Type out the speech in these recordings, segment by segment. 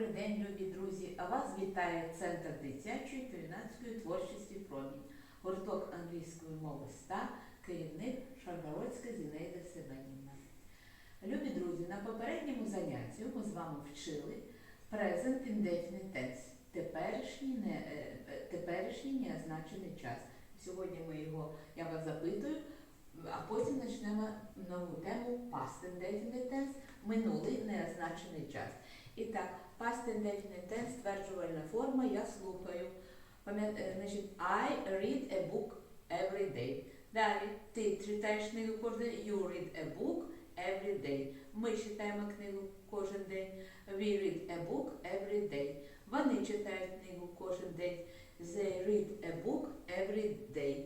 Добрий день, любі друзі! Вас вітає Центр дитячої та юнацької творчості Промінь, гурток англійської мови СТА, керівник Шаргородська Зінаїда Семенівна. Любі друзі, на попередньому занятті ми з вами вчили Present Indefinite Tense, теперішній, не, е, е, теперішній неозначений час. Сьогодні ми його, я вас запитую, а потім почнемо нову тему Past Indefinite Tense, минулий неозначений час. І так, past indefinite tense, стверджувальна форма, я слухаю. Е, Значить, I read a book every day. Далі, ти читаєш книгу кожен день, you read a book every day. Ми читаємо книгу кожен день. We read a book every day. Вони читають книгу кожен день. They read a book every day.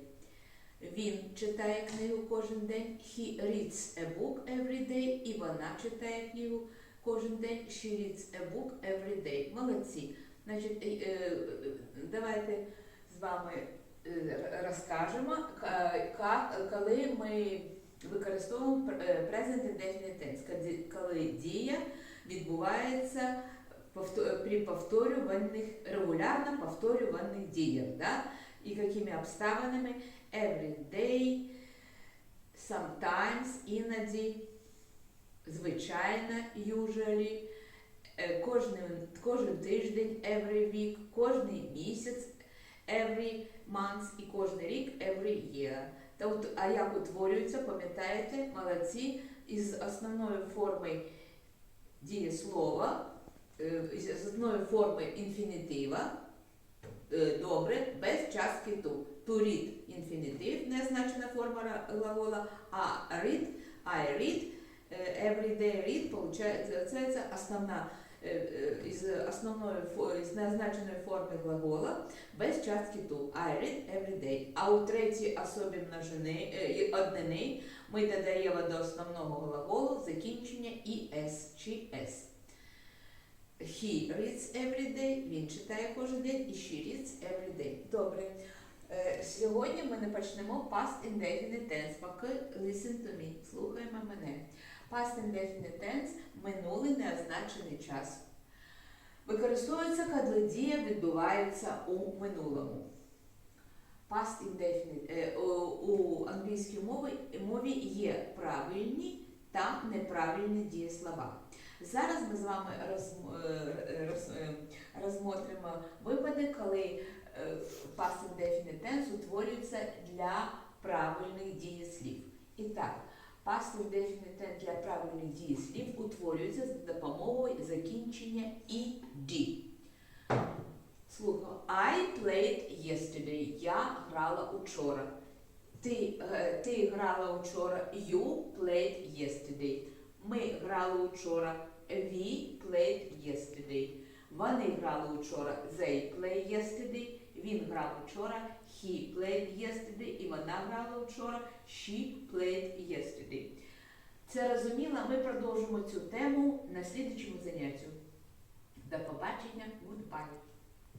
Він читає книгу кожен день. He reads a book every day. І вона читає книгу кожен день. She reads a book every day. Молодці. Значить, е, е, давайте з вами е, розкажемо, ка- ка- коли ми використовуємо present indefinite tense, коли дія відбувається при повторюваних, регулярно повторюваних діях. Да? І якими обставинами? Every day, sometimes, іноді, звичайно, usually, кожен, кожен тиждень, every week, кожний місяць, every month і кожен рік, every year. От, а як утворюється, пам'ятаєте, молодці, із основною формою дієслова, е, з основною формою інфінітива, добре, без частки ту. To read – інфінітив, незначена форма глагола, а read – I read, е, everyday read, получається, це, це основна, е, е, із основної, із незначеної форми глагола, без частки ту. I read every day. А у третій особі множини, е, однини ми додаємо до основного глаголу закінчення «es» чи «s». He reads every day, він читає кожен день, і she reads every day. Добре. Е, Сьогодні ми не почнемо past indefinite tense, поки listen to me, слухаємо мене. Past indefinite tense – минулий неозначений час. Використовується, коли дія відбувається у минулому. Past indefinite е, у, англійській мові, мові є правильні та неправильні дієслова. Зараз ми з вами е, роз, е, розмотримо випадки, коли е, past indefinite tense утворюється для правильних дієслів. І так, past indefinite tense для правильних дієслів утворюється за допомогою закінчення «ed». Слухай, I played yesterday. Я грала учора. Ти, ти грала учора. You played yesterday. Ми грали учора. We played yesterday. Вони грали учора. They played yesterday. Він грав учора. He played yesterday. І вона грала учора. She played yesterday. Це розуміло? Ми продовжимо цю тему на слідчому занятті. До побачення. Goodbye.